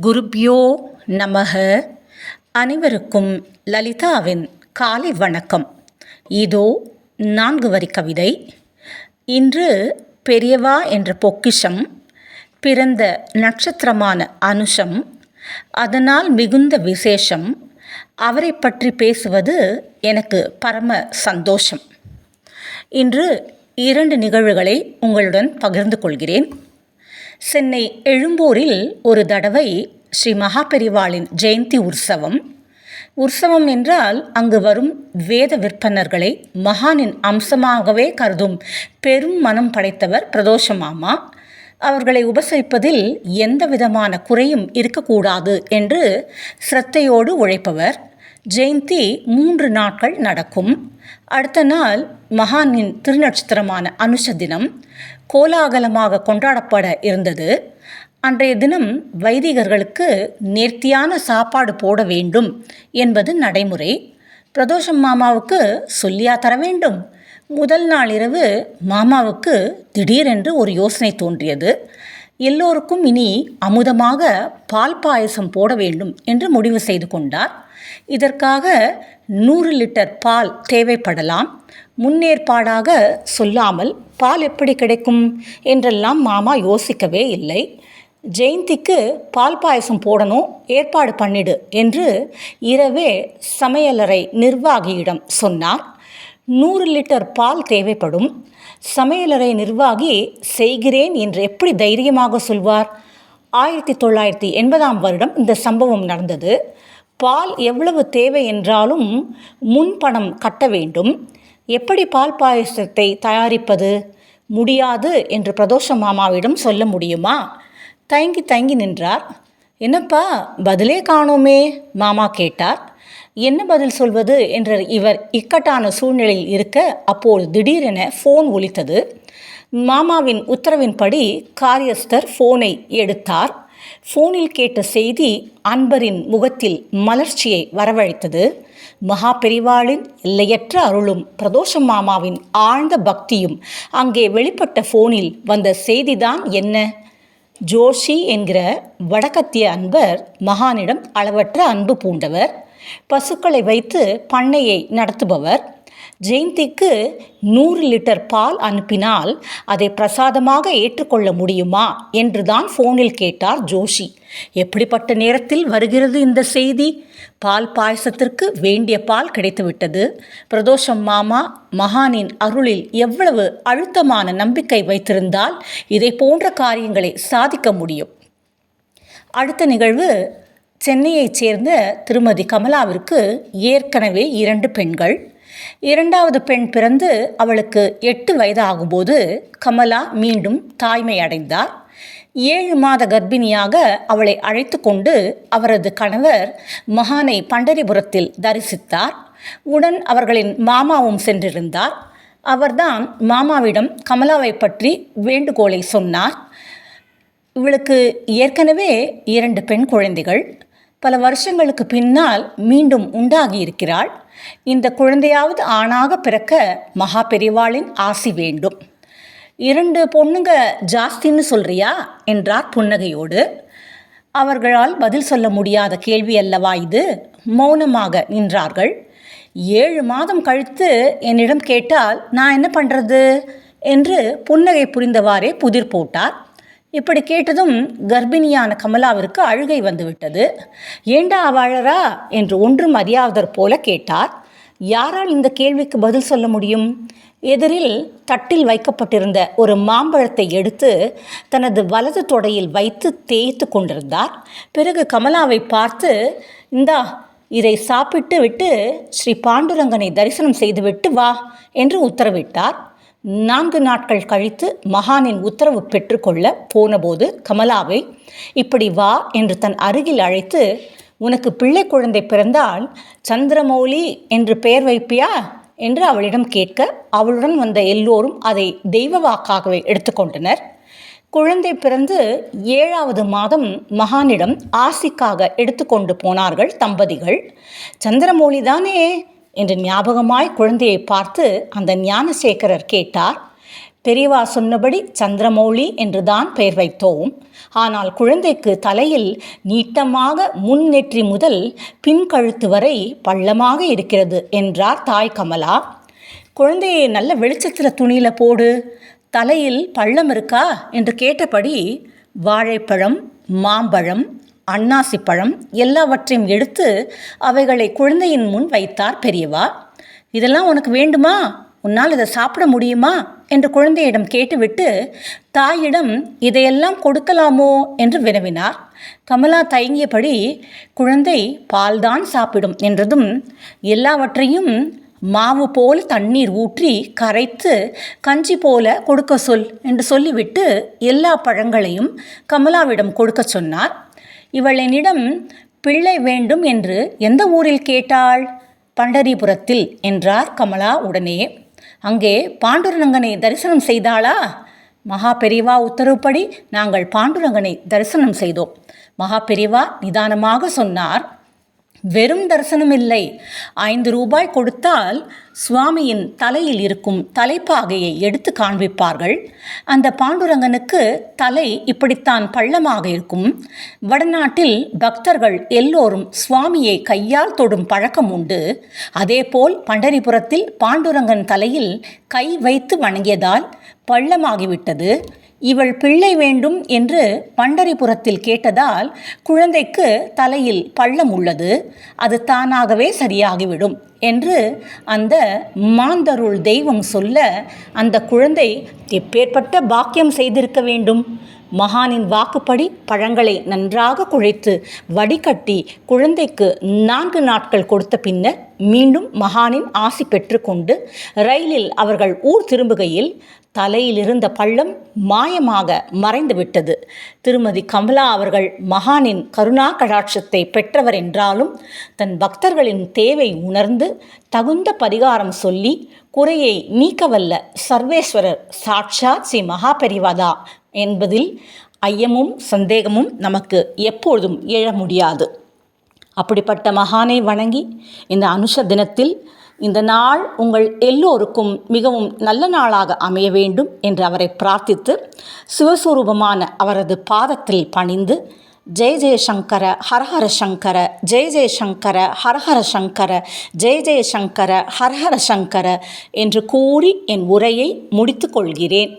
குருப்யோ நமக. அனைவருக்கும் லலிதாவின் காலை வணக்கம். இதோ நான்கு வரி கவிதை. இன்று பெரியவா என்ற பொக்கிஷம் பிறந்த நட்சத்திரமான அனுஷம் அதனால் மிகுந்த விசேஷம் அவரை பற்றி பேசுவது எனக்கு பரம சந்தோஷம். இன்று இரண்டு நிகழ்வுகளை உங்களுடன் பகிர்ந்து கொள்கிறேன். சென்னை எழும்பூரில் ஒரு தடவை ஸ்ரீ மகாபெரிவாளின் ஜெயந்தி உற்சவம். உற்சவம் என்றால் அங்கு வரும் வேத விற்பனர்களை மகானின் அம்சமாகவே கருதும் பெரும் மனம் படைத்தவர் பிரதோஷ மாமா அவர்களை உபசரிப்பதில் எந்த விதமான குறையும் இருக்கக்கூடாது என்று சிரத்தையோடு உழைப்பவர். ஜெயந்தி மூன்று நாட்கள் நடக்கும். அடுத்த நாள் மகானின் திருநட்சத்திரமான அனுஷ தினம் கோலாகலமாக கொண்டாடப்பட இருந்தது. அன்றைய தினம் வைதிகர்களுக்கு நேர்த்தியான சாப்பாடு போட வேண்டும் என்பது நடைமுறை. பிரதோஷம் மாமாவுக்கு சொல்லியா தர வேண்டும். முதல் நாள் இரவு மாமாவுக்கு திடீரென்று ஒரு யோசனை தோன்றியது. எல்லோருக்கும் இனி அமுதமாக பால் பாயசம் போட வேண்டும் என்று முடிவு செய்து கொண்டார். இதற்காக நூறு லிட்டர் பால் தேவைப்படலாம். முன்னேற்பாடாக சொல்லாமல் பால் எப்படி கிடைக்கும் என்றெல்லாம் மாமா யோசிக்கவே இல்லை. ஜெயந்திக்கு பால் பாயசம் போடணும் ஏற்பாடு பண்ணிடு என்று இரவே சமையலறை நிர்வாகியிடம் சொன்னார். நூறு லிட்டர் பால் தேவைப்படும். சமையலறை நிர்வாகி செய்கிறேன் என்று எப்படி தைரியமாக சொல்வார்? ஆயிரத்தி தொள்ளாயிரத்தி எண்பதாம் வருடம் இந்த சம்பவம் நடந்தது. பால் எவ்வளவு தேவை என்றாலும் முன்பணம் கட்ட வேண்டும். எப்படி பால் பாயசத்தை தயாரிப்பது? முடியாது என்று பிரதோஷ மாமாவிடம் சொல்ல முடியுமா? தயங்கி தயங்கி நின்றார். என்னப்பா பதிலே காணோமே மாமா கேட்டார். என்ன பதில் சொல்வது என்ற இவர் இக்கட்டான சூழ்நிலையில் இருக்க அப்போது திடீரென ஃபோன் ஒலித்தது. மாமாவின் உத்தரவின்படி காரியஸ்தர் ஃபோனை எடுத்தார். ஃபோனில் கேட்ட செய்தி அன்பரின் முகத்தில் மலர்ச்சியை வரவழைத்தது. மகா பெரிவாளின் எல்லையற்ற அருளும் பிரதோஷம் மாமாவின் ஆழ்ந்த பக்தியும் அங்கே வெளிப்பட்ட ஃபோனில் வந்த செய்திதான் என்ன? ஜோஷி என்கிற வடக்கத்திய அன்பர் மகானிடம் அளவற்ற அன்பு பூண்டவர். பசுக்களை வைத்து பண்ணையை நடத்துபவர். ஜெயந்திக்கு நூறு லிட்டர் பால் அனுப்பினால் அதை பிரசாதமாக ஏற்றுக்கொள்ள முடியுமா? என்றுதான் ஃபோனில் கேட்டார் ஜோஷி. எப்படிப்பட்ட நேரத்தில் வருகிறது இந்த செய்தி? பால் பாயசத்திற்கு வேண்டிய பால் கிடைத்துவிட்டது. பிரதோஷம் மாமா மகானின் அருளில் எவ்வளவு அழுத்தமான நம்பிக்கை வைத்திருந்தால் இதை போன்ற காரியங்களை சாதிக்க முடியும். அடுத்த நிகழ்வு சென்னையைச் சேர்ந்த திருமதி கமலாவிற்கு ஏற்கனவே இரண்டு பெண்கள். இரண்டாவது பெண் பிறந்து அவளுக்கு எட்டு வயது ஆகும்போது கமலா மீண்டும் தாய்மை அடைந்தார். ஏழு மாத கர்ப்பிணியாக அவளை அழைத்து கொண்டு அவரது கணவர் மகானை பண்டரிபுரத்தில் தரிசித்தார். உடன் அவர்களின் மாமாவும் சென்றிருந்தார். அவர்தான் மாமாவிடம் கமலாவை பற்றி வேண்டுகோளை சொன்னார். இவளுக்கு ஏற்கனவே இரண்டு பெண் குழந்தைகள். பல வருஷங்களுக்கு பின்னால் மீண்டும் உண்டாகி இருக்கிறாள் இந்த குழந்தையாவது ஆணாக பிறக்க மகா பெரிவாளின் ஆசி வேண்டும். இரண்டு பொண்ணுங்க ஜாஸ்தின்னு சொல்றியா? என்றார் புன்னகையோடு. அவர்களால் பதில் சொல்ல முடியாத கேள்வி அல்லவா இது? மௌனமாக நின்றார்கள். ஏழு மாதம் கழித்து என்னிடம் கேட்டால் நான் என்ன பண்ணுறது என்று புன்னகை புரிந்தவாறே புதிர் போட்டார். இப்படி கேட்டதும் கர்ப்பிணியான கமலாவிற்கு அழுகை வந்துவிட்டது. ஏண்டா வாழறா? என்று ஒன்றும் அறியாதர் போல கேட்டார். யாரால் இந்த கேள்விக்கு பதில் சொல்ல முடியும்? எதிரில் தட்டில் வைக்கப்பட்டிருந்த ஒரு மாம்பழத்தை எடுத்து தனது வலது தொடையில் வைத்து தேய்த்து கொண்டிருந்தார். பிறகு கமலாவை பார்த்து இந்தா இதை சாப்பிட்டு விட்டு ஸ்ரீ பாண்டுரங்கனை தரிசனம் செய்துவிட்டு வா என்று உத்தரவிட்டார். நான்கு நாட்கள் கழித்து மகானின் உத்தரவு பெற்றுக்கொள்ள போனபோது கமலாவை இப்படி வா என்று தன் அருகில் அழைத்து உனக்கு பிள்ளை குழந்தை பிறந்தால் சந்திரமௌலி என்று பெயர் வைப்பியா? என்று அவளிடம் கேட்க அவளுடன் வந்த எல்லோரும் அதை தெய்வ வாக்காகவே எடுத்துக்கொண்டனர். குழந்தை பிறந்து ஏழாவது மாதம் மகானிடம் ஆசிக்காக எடுத்துக்கொண்டு போனார்கள் தம்பதிகள். சந்திரமௌலி தானே? என்று ஞாபகமாய் குழந்தையை பார்த்து அந்த ஞானசேகரர் கேட்டார் பெரியவா சொன்னபடி சந்திரமௌலி என்றுதான் பெயர் வைத்தோம். ஆனால் குழந்தைக்கு தலையில் நீட்டமாக முன்னெற்றி முதல் பின்கழுத்து வரை பள்ளமாக இருக்கிறது என்றார் தாய் கமலா. குழந்தையை நல்ல வெளிச்சத்தில் துணியில் போடு. தலையில் பள்ளம் இருக்கா? என்று கேட்டபடி வாழைப்பழம் மாம்பழம் அன்னாசிப்பழம் எல்லாவற்றையும் எடுத்து அவைகளை குழந்தையின் முன் வைத்தார் பெரியவா. இதெல்லாம் உனக்கு வேண்டுமா? உன்னால் இதை சாப்பிட முடியுமா? என்று குழந்தையிடம் கேட்டுவிட்டு தாயிடம் இதையெல்லாம் கொடுக்கலாமோ? என்று வினவினார். கமலா தயங்கியபடி குழந்தை பால்தான் சாப்பிடும் என்றதும் எல்லாவற்றையும் மாவு போல் தண்ணீர் ஊற்றி கரைத்து கஞ்சி போல கொடுக்க சொல் என்று சொல்லிவிட்டு எல்லா பழங்களையும் கமலாவிடம் கொடுக்க சொன்னார். இவள் என்னிடம் பிள்ளை வேண்டும் என்று எந்த ஊரில் கேட்டாள்? பண்டரிபுரத்தில் என்றார் கமலா உடனே. அங்கே பாண்டுரங்கனை தரிசனம் செய்தாளா? மகா பெரிவா உத்தரவுப்படி நாங்கள் பாண்டுரங்கனை தரிசனம் செய்தோம். மகா பெரிவா நிதானமாக சொன்னார். வெறும் தரிசனம் இல்லை ஐந்து ரூபாய் கொடுத்தால் சுவாமியின் தலையில் இருக்கும் தலைப்பாகையை எடுத்து காண்பிப்பார்கள். அந்த பாண்டுரங்கனுக்கு தலை இப்படித்தான் பள்ளமாக இருக்கும். வடநாட்டில் பக்தர்கள் எல்லோரும் சுவாமியை கையால் தொடும் பழக்கம் உண்டு. அதேபோல் பண்டரிபுரத்தில் பாண்டுரங்கன் தலையில் கை வைத்து வணங்கியதால் பள்ளமாகிவிட்டது. இவள் பிள்ளை வேண்டும் என்று பண்டரிபுரத்தில் கேட்டதால் குழந்தைக்கு தலையில் பள்ளம் உள்ளது அது தானாகவே சரியாகிவிடும் என்று அந்த மாந்தருள் தெய்வம் சொல்ல அந்த குழந்தை எப்பேற்பட்ட பாக்கியம் செய்திருக்க வேண்டும்? மகானின் வாக்குப்படி பழங்களை நன்றாக குழைத்து வடிகட்டி குழந்தைக்கு நான்கு நாட்கள் கொடுத்த பின்னர் மீண்டும் மகானின் ஆசி பெற்றுக்கொண்டு ரயிலில் அவர்கள் ஊர் திரும்புகையில் தலையிலிருந்த பள்ளம் மாயமாக மறைந்துவிட்டது. திருமதி கமலா அவர்கள் மகானின் கருணா கடாட்சத்தை பெற்றவர் என்றாலும் தன் பக்தர்களின் தேவை உணர்ந்து தகுந்த பரிகாரம் சொல்லி குறையை நீக்கவல்ல சர்வேஸ்வரர் சாட்சாத் ஸ்ரீ மகாபெரிவாதா என்பதில் ஐயமும் சந்தேகமும் நமக்கு எப்பொழுதும் எழ முடியாது. அப்படிப்பட்ட மகானை வணங்கி இந்த அனுஷ தினத்தில் இந்த நாள் உங்கள் எல்லோருக்கும் மிகவும் நல்ல நாளாக அமைய வேண்டும் என்று அவரை பிரார்த்தித்து சிவஸ்வரூபமான அவரது பாதத்தில் பணிந்து ஜெய் ஜெய சங்கர ஹரஹர சங்கர ஜெய் ஜெய சங்கர ஹரஹர சங்கர ஜெய் ஜெய சங்கர ஹரஹர சங்கர என்று கூறி என் உரையை முடித்து கொள்கிறேன்.